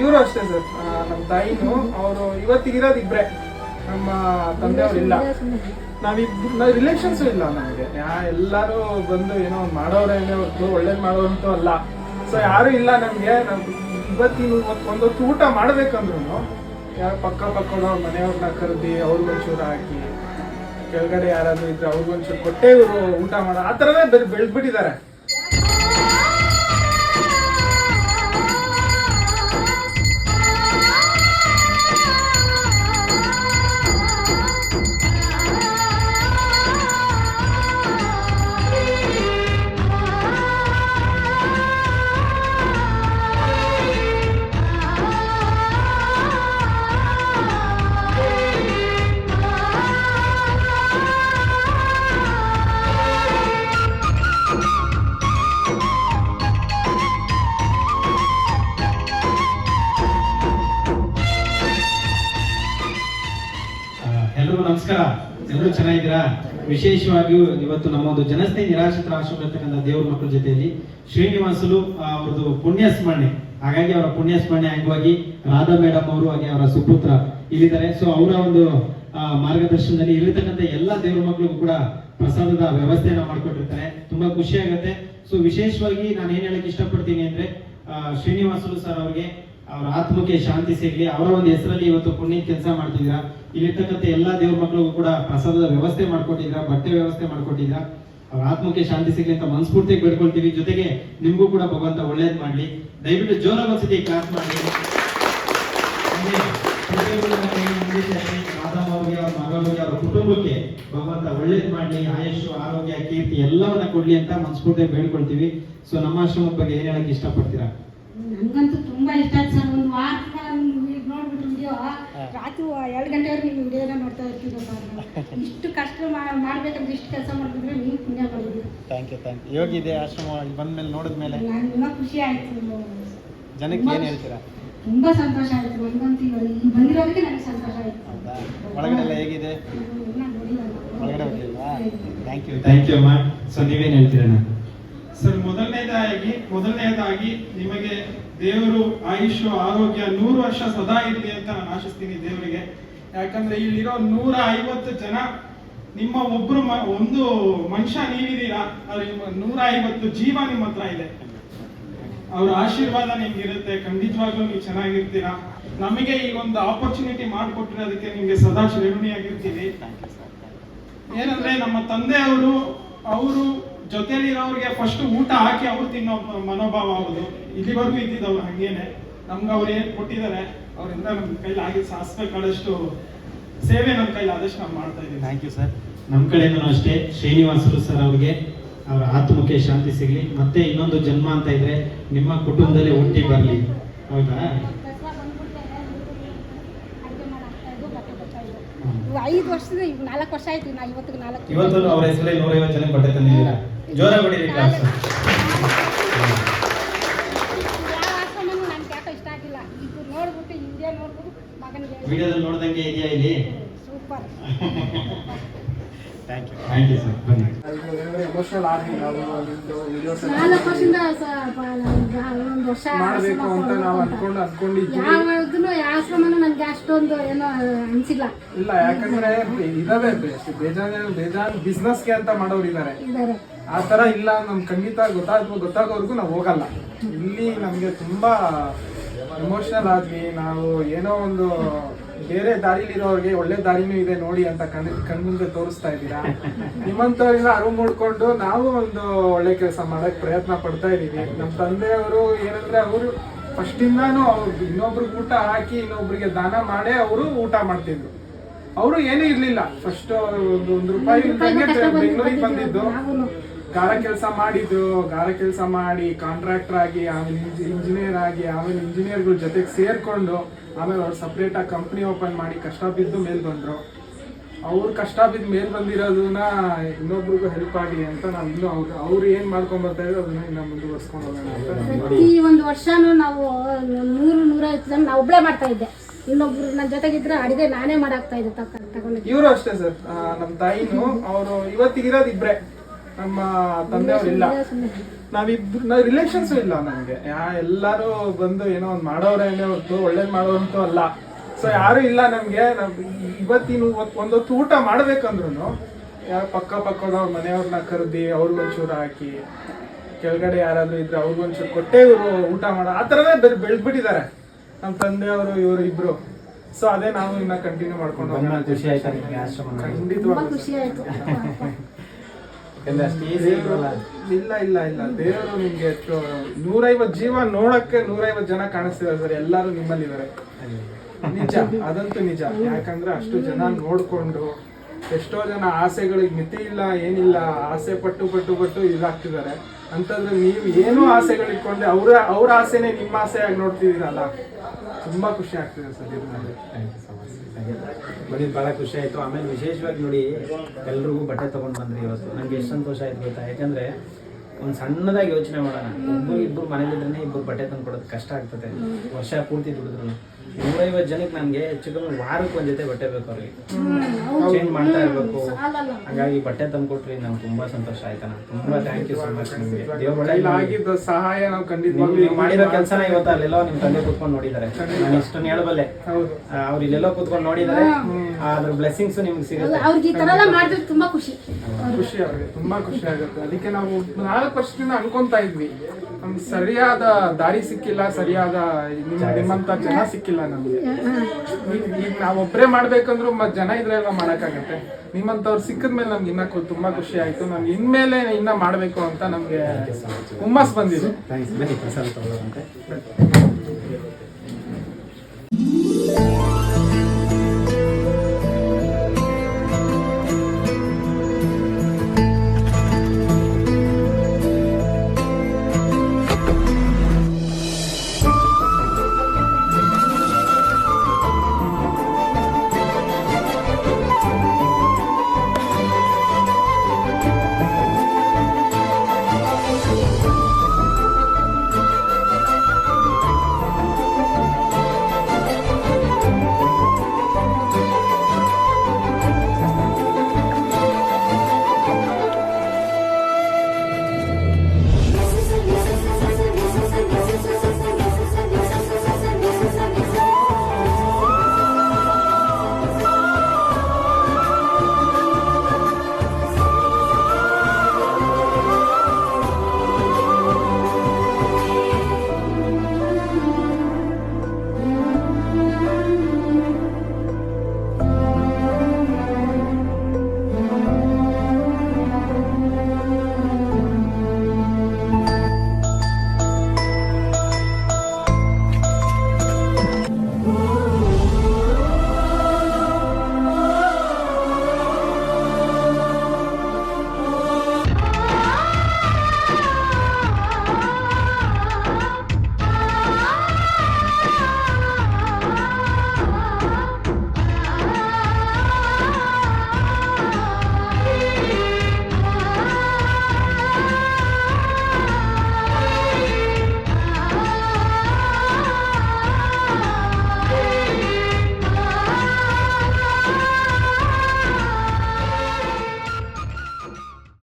ಇವರು ಅಷ್ಟೇ ಸರ್. ನಮ್ಮ ತಾಯಿನೂ ಅವರು ಇವತ್ತಿಗಿರೋದು ಇಬ್ಬರೇ ನಮ್ಮ ತಂದೆಯವ್ರು ಇಲ್ಲ. ನಾವಿಬ್ರು ನಾವು ರಿಲೇಷನ್ಸು ಇಲ್ಲ ನಮಗೆ. ಯಾ, ಎಲ್ಲರೂ ಬಂದು ಏನೋ ಮಾಡೋರೇನೆ ಹೊರತು, ಒಳ್ಳೇದು ಮಾಡೋರಂತೂ ಅಲ್ಲ. ಸೊ ಯಾರು ಇಲ್ಲ ನಮಗೆ. ನಾವು ಇವತ್ತಿನ ಇವತ್ತು ಒಂದೊತ್ತು ಊಟ ಮಾಡ್ಬೇಕಂದ್ರೂ ಯಾರು ಪಕ್ಕ ಪಕ್ಕದ ಮನೆಯವ್ರನ್ನ ಕರೆದಿ ಅವ್ರಿಗೊಂಚೂರು ಹಾಕಿ, ಕೆಳಗಡೆ ಯಾರಾದ್ರೂ ಇದ್ರೆ ಅವ್ರಿಗೊಂಚೂರು ಕೊಟ್ಟೆ ಇವರು ಊಟ ಮಾಡೋ ಆ ಥರನೇ ಬೆಳ್ ಬೆಳೆದ್ಬಿಟ್ಟಿದ್ದಾರೆ. ಎಲ್ರಿಗೂ ನಮಸ್ಕಾರ. ಎಲ್ಲರೂ ಚೆನ್ನಾಗಿದ್ದೀರಾ? ವಿಶೇಷವಾಗಿಯೂ ಇವತ್ತು ನಮ್ಮ ಒಂದು ಜನಸ್ನೇಹಿ ನಿರಾಶ್ರಿತರ ಆಶ್ರಮ ಇರ್ತಕ್ಕಂಥ ದೇವ್ರ ಮಕ್ಕಳ ಜೊತೆಯಲ್ಲಿ ಶ್ರೀನಿವಾಸಲು ಅವ್ರದ್ದು ಪುಣ್ಯ ಸ್ಮರಣೆ ಹಾಗಾಗಿ ಅವರ ಪುಣ್ಯ ಸ್ಮರಣೆ ಅಂಗವಾಗಿ ರಾಧಾ ಮೇಡಮ್ ಅವರು, ಹಾಗೆ ಅವರ ಸುಪುತ್ರ ಇಲ್ಲಿದ್ದಾರೆ. ಸೊ ಅವರ ಒಂದು ಮಾರ್ಗದರ್ಶನದಲ್ಲಿ ಇಲ್ಲಿರ್ತಕ್ಕಂಥ ಎಲ್ಲ ದೇವ್ರ ಮಕ್ಕಳಿಗೂ ಕೂಡ ಪ್ರಸಾದದ ವ್ಯವಸ್ಥೆಯನ್ನ ಮಾಡಿಕೊಟ್ಟಿರ್ತಾರೆ. ತುಂಬಾ ಖುಷಿ ಆಗುತ್ತೆ. ಸೊ ವಿಶೇಷವಾಗಿ ನಾನು ಏನ್ ಹೇಳಕ್ ಇಷ್ಟಪಡ್ತೀನಿ ಅಂದ್ರೆ ಶ್ರೀನಿವಾಸಲು ಸರ್ ಅವರಿಗೆ ಅವರ ಆತ್ಮಕ್ಕೆ ಶಾಂತಿ ಸಿಗ್ಲಿ. ಅವರ ಒಂದು ಹೆಸರಲ್ಲಿ ಇವತ್ತು ಪುಣ್ಯ ಕೆಲಸ ಮಾಡ್ತಿದ್ದೀರಾ? ಇಲ್ಲಿರ್ತಕ್ಕಂಥ ಎಲ್ಲ ದೇವ್ರ ಮಕ್ಕಳಿಗೂ ಕೂಡ ಪ್ರಸಾದದ ವ್ಯವಸ್ಥೆ ಮಾಡ್ಕೊಟ್ಟಿದ್ರ ಬಟ್ಟೆ ವ್ಯವಸ್ಥೆ ಮಾಡ್ಕೊಟ್ಟಿದ್ರ ಅವ್ರ ಆತ್ಮಕ್ಕೆ ಶಾಂತಿ ಸಿಗ್ಲಿ ಅಂತ ಮನಸ್ಫೂರ್ತಿ ಬೇಡ್ಕೊಳ್ತೀವಿ. ಜೊತೆಗೆ ನಿಮ್ಗೂ ಕೂಡ ಭಗವಂತ ಒಳ್ಳೇದ್ ಮಾಡ್ಲಿ. ದಯವಿಟ್ಟು ಜೋರಾಗಿ ಒಂದ್ಸತಿ ಕ್ಲಾಸ್ ಮಾಡಿ. ಕುಟುಂಬಕ್ಕೆ ಭಗವಂತ ಒಳ್ಳೇದ್ ಮಾಡ್ಲಿ ಆಯುಷು ಆರೋಗ್ಯ, ಕೀರ್ತಿ ಎಲ್ಲವನ್ನ ಕೊಡ್ಲಿ ಅಂತ ಮನಸ್ಫೂರ್ತಿಯಾಗಿ ಬೇಡ್ಕೊಳ್ತೀವಿ. ಸೊ ನಮ್ಮ ಆಶ್ರಮದ ಬಗ್ಗೆ ಏನ್ ಹೇಳಕ್ ಇಷ್ಟಪಡ್ತೀರಾ? ನಂಗಂತೂ ತುಂಬಾ ಇಷ್ಟ. ಸರ್, ಒಂದು ವಾರದಿಂದ ನೀವು ರಾತ್ರಿ ಎರಡು ಗಂಟೆವರೆಗೆ ನೀವು ವಿಡಿಯೋನ ನೋಡ್ತಾ ಇರ್ತೀರ ಇಷ್ಟು ಕಷ್ಟ ಮಾಡ್ಬೇಕಂತ ಮಾಡ್ಬೇಕಂದ್ರೆ ಇಷ್ಟು ಕೆಲಸ ಮಾಡಿದ್ರೆ ನೀವು ಪುಣ್ಯ ಮಾಡಿದ್ರಿ ಥ್ಯಾಂಕ್ ಯು ಥ್ಯಾಂಕ್ ಯು ಯೋಗಿದೆ ಆಶ್ರಮ ಇಲ್ಲಿ ಬಂದ್ಮೇಲೆ ನೋಡಿದ್ಮೇಲೆ ನಾನು ಇನ್ನೂ ಖುಷಿ ಆಯ್ತು. ಜನಕ್ಕೆ ಏನು ಹೇಳ್ತೀರಾ? ತುಂಬಾ ಸಂತೋಷ ಆಯ್ತು. ನನಗಂತೂ ಇಲ್ಲಿ ಬಂದಿರೋದಕ್ಕೆ ನನಗೆ ಸಂತೋಷ ಆಯ್ತು. ಹೌದಾ? ಒಳಗಡೆ ಎಲ್ಲ ಹೇಗಿದೆ ಒಳಗಡೆ ಹೋಗಿಲ್ವಾ? ಥ್ಯಾಂಕ್ ಯು ಥ್ಯಾಂಕ್ ಯು ಅಮ್ಮ. ಸೊ ನೀವೇನು ಹೇಳ್ತೀರಣ್ಣ? ಮೊದಲನೇದಾಗಿ ಮೊದಲನೇದಾಗಿ ನಿಮಗೆ ದೇವರು ಆಯುಷ್ ಆರೋಗ್ಯ ನೂರು ವರ್ಷ ಸದಾ ಇರಲಿ ಅಂತ ನಾನು ಆಶಿಸ್ತೀನಿ ದೇವರಿಗೆ. ಯಾಕಂದ್ರೆ ಇಲ್ಲಿರೋ ನೂರ ಐವತ್ತು ಜನ ನಿಮ್ಮ ಒಬ್ರು ಒಂದು ಮನುಷ್ಯ ನೀವಿದ್ದೀರಾ, ಅವ್ರ ನೂರ ಐವತ್ತು ಜೀವ ನಿಮ್ಮ ಹತ್ರ ಇದೆ. ಅವ್ರ ಆಶೀರ್ವಾದ ನಿಮ್ಗೆ ಇರುತ್ತೆ ಖಂಡಿತವಾಗ್ಲೂ ನೀವು ಚೆನ್ನಾಗಿರ್ತೀರಾ. ನಮಗೆ ಈ ಒಂದು ಆಪರ್ಚುನಿಟಿ ಮಾಡಿಕೊಟ್ಟಿರೋದಕ್ಕೆ ನಿಮ್ಗೆ ಸದಾ ಶ್ರೇಣಿಯಾಗಿರ್ತೀವಿ. ಏನಂದ್ರೆ ನಮ್ಮ ತಂದೆಯವರು, ಅವರು ಜೊತೆಲಿರೋರಿಗೆ ಫಸ್ಟ್ ಊಟ ಹಾಕಿ ಅವ್ರು ತಿನ್ನೋ ಮನೋಭಾವ ಅವ್ರದ್ದು. ಇಲ್ಲಿವರೆಗೂ ಇದ್ದಿದ್ದವ್ರು ಹಂಗೇನೆ. ನಮ್ಗೆ ಅವ್ರು ಏನ್ ಕೊಟ್ಟಿದ್ದಾರೆ ಅವರಿಂದ ನಮ್ಮ ಕೈಲಿ ಆಗಿ ಸಾಸ್ಬೇಕಾದಷ್ಟು ಸೇವೆ ನಮ್ಮ ಕೈಲಿ ಆದಷ್ಟು ನಾವು ಮಾಡ್ತಾ ಇದ್ದೀವಿ. ಥ್ಯಾಂಕ್ ಯು ಸರ್ ನಮ್ಮ ಕಡೆಯಿಂದ ಅಷ್ಟೇ ಶ್ರೀನಿವಾಸರು ಸರ್ ಅವ್ರಿಗೆ ಅವರ ಆತ್ಮಕ್ಕೆ ಶಾಂತಿ ಸಿಗಲಿ. ಮತ್ತೆ ಇನ್ನೊಂದು ಜನ್ಮ ಅಂತ ಇದ್ರೆ ನಿಮ್ಮ ಕುಟುಂಬದಲ್ಲಿ ಹುಟ್ಟಿ ಬರಲಿ. ಹೌದಾ. ಐದು ವರ್ಷದ ನಾಲ್ಕು ವರ್ಷ ಆಯ್ತು ನಾ ಇವತ್ತಿಗೆ ನಾಲ್ಕು ಇವತ್ತು ಅವರ ಹೆಸರಲ್ಲಿ ನೂರೈವತ್ತು ಜನ ಬಟ್ಟೆ ತಂದಿದ್ದೀರಾ? ಜೋರ ಬಿಡಿರಿ ಕ್ಲಾಸ್ ಯಾವ ಆಶ್ರಮನೂ ನನ್ಗೆ ಯಾಕೋ ಇಷ್ಟ ಆಗಿಲ್ಲ ಇದು ನೋಡ್ಬಿಟ್ಟು ಹಿಂದೆ ನೋಡ್ಬಿಟ್ಟು ಮಗನಿಗೆ ವಿಡಿಯೋದಲ್ಲಿ ನೋಡ್ದಂಗೆ ಇದೆಯಾ ಇಲ್ಲಿ super thank you thank you sir ಬನ್ನಿ ಎಮೋಷನಲ್ ಆಗಿ ನಾವು ವಿಡಿಯೋಸ್ ಮಾಡಬೇಕು ಅಂತ ನಾವು ಅನ್ಕೊಂಡು ಅನ್ಕೊಂಡಿದ್ವಿ ನನಗೆ ಅಷ್ಟೊಂದು ಏನೋ ಅನ್ಸಿಲ್ಲ. ಇಲ್ಲ ಯಾಕಂದ್ರೆ ಇದಾವೆ ಬೇಜಾನ್ ಬೇಜಾನ್ ಬಿಸ್ನೆಸ್ಗೆ ಅಂತ ಮಾಡೋರು ಇದಾರೆ. ಇದ್ದಾರೆ ಆ ತರ ಇಲ್ಲ ನಮ್ಗೆ ಖಂಡಿತ ಗೊತ್ತಾಗ ಗೊತ್ತಾಗೋವರೆಗೂ ನಾವು ಹೋಗಲ್ಲ. ಇಲ್ಲಿ ನಮ್ಗೆ ತುಂಬಾ ಎಮೋಷನಲ್ ಆದ್ವಿ. ನಾವು ಏನೋ ಒಂದು ಬೇರೆ ದಾರಿಲಿರೋರಿಗೆ ಒಳ್ಳೆ ದಾರಿನೂ ಇದೆ ನೋಡಿ ಅಂತ ಕಣ್ ಕಣ್ಮುಂದೆ ತೋರಿಸ್ತಾ ಇದ್ದೀರಾ? ನಿಮ್ಮಂತವ್ರಿಂದ ಅರಿವು ಮೂಡ್ಕೊಂಡು ನಾವು ಒಂದು ಒಳ್ಳೆ ಕೆಲಸ ಮಾಡಕ್ ಪ್ರಯತ್ನ ಪಡ್ತಾ ಇದೀವಿ ನಮ್ಮ ತಂದೆಯವರು ಏನಂದ್ರೆ ಅವರು ಫಸ್ಟಿಂದಾನು ಅವ್ರು ಇನ್ನೊಬ್ರಿಗೆ ಊಟ ಹಾಕಿ ಇನ್ನೊಬ್ರಿಗೆ ದಾನ ಮಾಡೇ ಅವರು ಊಟ ಮಾಡ್ತಿದ್ರು. ಅವರು ಏನೂ ಇರ್ಲಿಲ್ಲ. ಫಸ್ಟ್ ಒಂದು ಒಂದು ರೂಪಾಯಿ ಬೆಂಗಳೂರಿಗೆ ಬಂದಿದ್ದು. ಗಾರ ಕೆಲಸ ಮಾಡಿದ್ರು ಗಾರ ಕೆಲಸ ಮಾಡಿ ಕಾಂಟ್ರಾಕ್ಟರ್ ಆಗಿ ಆಮೇಲೆ ಇಂಜಿನಿಯರ್ ಆಗಿ ಆಮೇಲೆ ಇಂಜಿನಿಯರ್ಗಳ ಜೊತೆಗೆ ಸೇರಿಕೊಂಡು ಆಮೇಲೆ ಅವ್ರು ಸಪ್ರೇಟ್ ಆಗಿ ಕಂಪ್ನಿ ಓಪನ್ ಮಾಡಿ ಕಷ್ಟ ಬಿದ್ದು ಮೇಲ್ ಬಂದ್ರು. ಅವ್ರು ಕಷ್ಟ ಬಿದ್ದು ಮೇಲ್ ಬಂದಿರೋದನ್ನ ಇನ್ನೊಬ್ರಿಗೂ ಹೆಲ್ಪ್ ಆಗಲಿ ಅಂತ ನಾವು ಇನ್ನೂ ಅವ್ರು ಅವ್ರು ಏನು ಮಾಡ್ಕೊಂಡು ಬರ್ತಾ ಇದ್ರು ಅದನ್ನ ಇನ್ನ ಮುಂದುವರ್ಸ್ಕೊಂಡು ಹೋಗೋಣ ಪ್ರತಿ ಒಂದು ವರ್ಷನೂ ನಾವು ನೂರು ನೂರೈವತ್ತು ಜನ ನಾವು ಒಬ್ಬಳೇ ಮಾಡ್ತಾ ಇದ್ದೆ. ಇನ್ನೊಬ್ರು ನನ್ನ ಜೊತೆಗಿದ್ರೆ ಅಡಿಗೆ ನಾನೇ ಮಾಡಾಕ್ತಾ ಇದ್ದೆ ತಗೊಂಡಿದ್ದೆ. ಇವರು ಅಷ್ಟೇ ಸರ್. ನಮ್ಮ ತಾಯಿನೂ ಅವರು ಇವತ್ತಿಗಿರೋದು ಇಬ್ರೆ. ನಮ್ಮ ತಂದೆಯವ್ರು ಇಲ್ಲ ನಾವಿಬ್ರು ನಾವ್ ರಿಲೇಷನ್ಸು ಇಲ್ಲ ನಮಗೆ. ಯಾ ಎಲ್ಲಾರು ಬಂದು ಏನೋ ಒಂದು ಮಾಡೋರೇನೆ ಹೊರತು ಒಳ್ಳೇದು ಮಾಡೋರಂತೂ ಅಲ್ಲ. ಸೊ ಯಾರು ಇಲ್ಲ ನಮಗೆ. ಇವತ್ತಿನ ಒಂದೊತ್ತು ಊಟ ಮಾಡ್ಬೇಕಂದ್ರು ಯಾರು ಪಕ್ಕ ಪಕ್ಕದವ್ರ ಮನೆಯವ್ರನ್ನ ಕರೆದಿ ಅವ್ರಿಗೊಂಚೂರು ಹಾಕಿ ಕೆಳಗಡೆ ಯಾರಾದ್ರೂ ಇದ್ರೆ ಅವ್ರಿಗೊಂಚೂರು ಕೊಟ್ಟೆ ಇವರು ಊಟ ಮಾಡೋ ಆ ಥರನೇ ಬೆಳ್ ಬೆಳೆದ್ಬಿಟ್ಟಿದ್ದಾರೆ ನಮ್ಮ ತಂದೆಯವರು ಇವರು ಇಬ್ರು. ಸೊ ಅದೇ ನಾವು ಇನ್ನ ಕಂಟಿನ್ಯೂ ಮಾಡ್ಕೊಂಡು ಖುಷಿ ಆಯ್ತಾ. ಇಲ್ಲ ಇಲ್ಲ ಇಲ್ಲ. ದೇವರು ನಿಮ್ಗೆ ಎಷ್ಟು ನೂರೈವತ್ ಜೀವ ನೋಡಕ್ಕೆ ನೂರೈವತ್ ಜನ ಕಾಣಿಸ್ತಿದ್ದಾರೆ ಸರ್. ಎಲ್ಲರೂ ನಿಮ್ಮಲ್ಲಿದ್ದಾರೆ. ನಿಜ. ಅದಂತೂ ನಿಜ. ಯಾಕಂದ್ರೆ ಅಷ್ಟು ಜನ ನೋಡ್ಕೊಂಡು ಎಷ್ಟೋ ಜನ ಆಸೆಗಳಿಗೆ ಮಿತಿ ಇಲ್ಲ ಏನಿಲ್ಲ ಆಸೆ ಪಟ್ಟು ಪಟ್ಟು ಪಟ್ಟು ಇದಾಗ್ತಿದ್ದಾರೆ. ಅಂತಂದ್ರೆ ನೀವು ಏನು ಆಸೆಗಳು ಇಟ್ಕೊಂಡೆ ಅವ್ರ ಅವ್ರ ಆಸೆನೇ ನಿಮ್ಮ ಆಸೆಯಾಗಿ ನೋಡ್ತಿದ್ದೀರಲ್ಲ? ತುಂಬಾ ಖುಷಿ ಆಗ್ತಿದೆ ಸರ್. ಇದು ನನಗೆ. ಭಾಳ ಖುಷಿ ಆಯಿತು. ಆಮೇಲೆ ವಿಶೇಷವಾಗಿ ನೋಡಿ, ಎಲ್ರಿಗೂ ಬಟ್ಟೆ ತೊಗೊಂಡು ಬಂದ್ರಿ ಇವತ್ತು. ನನಗೆ ಎಷ್ಟು ಸಂತೋಷ ಆಯ್ತು ಗೊತ್ತಾ? ಯಾಕಂದರೆ ಒಂದು ಸಣ್ಣದಾಗಿ ಯೋಚನೆ ಮಾಡೋಣ. ಒಬ್ಬರು ಇಬ್ಬರು ಮನೇಲಿದ್ರೆ ಇಬ್ಬರು ಬಟ್ಟೆ ತಂದು ಕೊಡೋದು ಕಷ್ಟ ಆಗ್ತದೆ. ವರ್ಷ ಪೂರ್ತಿ ದುಡಿದ್ರು. ನೂರೈವತ್ತು ಜನಕ್ಕೆ ನಮ್ಗೆ ಹೆಚ್ಚು ಕಮ್ಮಿ ವಾರಕ್ಕೆ ಒಂದು ಜೊತೆ ಬಟ್ಟೆ ಬೇಕು ಅವ್ರಿಗೆ. ಚೇಂಜ್ ಮಾಡ್ತಾ ಇರಬೇಕು. ಹಾಗಾಗಿ ಬಟ್ಟೆ ತಂದ್ಕೊಟ್ರಿ ಕೊಟ್ರಿ ತುಂಬಾ ತುಂಬ ಸಂತೋಷ ಆಯ್ತಾ ತುಂಬಾ ಥ್ಯಾಂಕ್ ಯು ಸೊ ಮಚ್ ನಿಮಗೆ. ದೇವ್ರ ಸಹಾಯ ನಾವು ಖಂಡಿತವಾಗ್ಲೂ ಮಾಡಿರೋ ಕೆಲಸನ ಇವತ್ತು ಅಲ್ಲೆಲ್ಲೋ ನಿಮ್ಮ ತಂದೆ ಕೂತ್ಕೊಂಡು ನೋಡಿದ್ದಾರೆ ನಾನು ಇಷ್ಟನ್ನು ಹೇಳಬಲ್ಲೆ. ಹೌದು. ಅವ್ರು ಇಲ್ಲೆಲ್ಲೋ ಕೂತ್ಕೊಂಡು ನೋಡಿದ್ದಾರೆ ಅದ್ರ ಬ್ಲೆಸ್ಸಿಂಗ್ಸ್ ನಿಮ್ಗೆ ಸಿಗುತ್ತೆ. ಅವ್ರಿಗೆ ಈ ತರ ಎಲ್ಲ ಮಾಡಿದ್ರೆ ತುಂಬಾ ಖುಷಿ. ಖುಷಿ ಆಗುತ್ತೆ ತುಂಬಾ ಖುಷಿ ಆಗುತ್ತೆ. ಅದಕ್ಕೆ ನಾವು ನಾಲ್ಕು ವರ್ಷದಿಂದ ಅನ್ಕೊಂತ ಇದ್ವಿ. ನಮ್ಗೆ ಸರಿಯಾದ ದಾರಿ ಸಿಕ್ಕಿಲ್ಲ ಸರಿಯಾದ ನಿಮ್- ನಿಮ್ಮಂತ ಜನ ಸಿಕ್ಕಿಲ್ಲ ನಮ್ಗೆ. ಈಗ ನಾವೊಬ್ಬರೇ ಮಾಡ್ಬೇಕಂದ್ರೂ ಮತ್ತೆ ಜನ ಇದ್ರೆ ಎಲ್ಲ ಮಾಡಕ್ಕಾಗತ್ತೆ. ನಿಮ್ಮಂತವ್ರು ಸಿಕ್ಕಿದ್ಮೇಲೆ ನಮ್ಗೆ ಇನ್ನ ತುಂಬಾ ಖುಷಿ ಆಯ್ತು. ನಮ್ಗೆ ಇನ್ಮೇಲೆ ಇನ್ನ ಮಾಡ್ಬೇಕು ಅಂತ ನಮ್ಗೆ ಹುಮ್ಮಸ್ ಬಂದಿದೆ.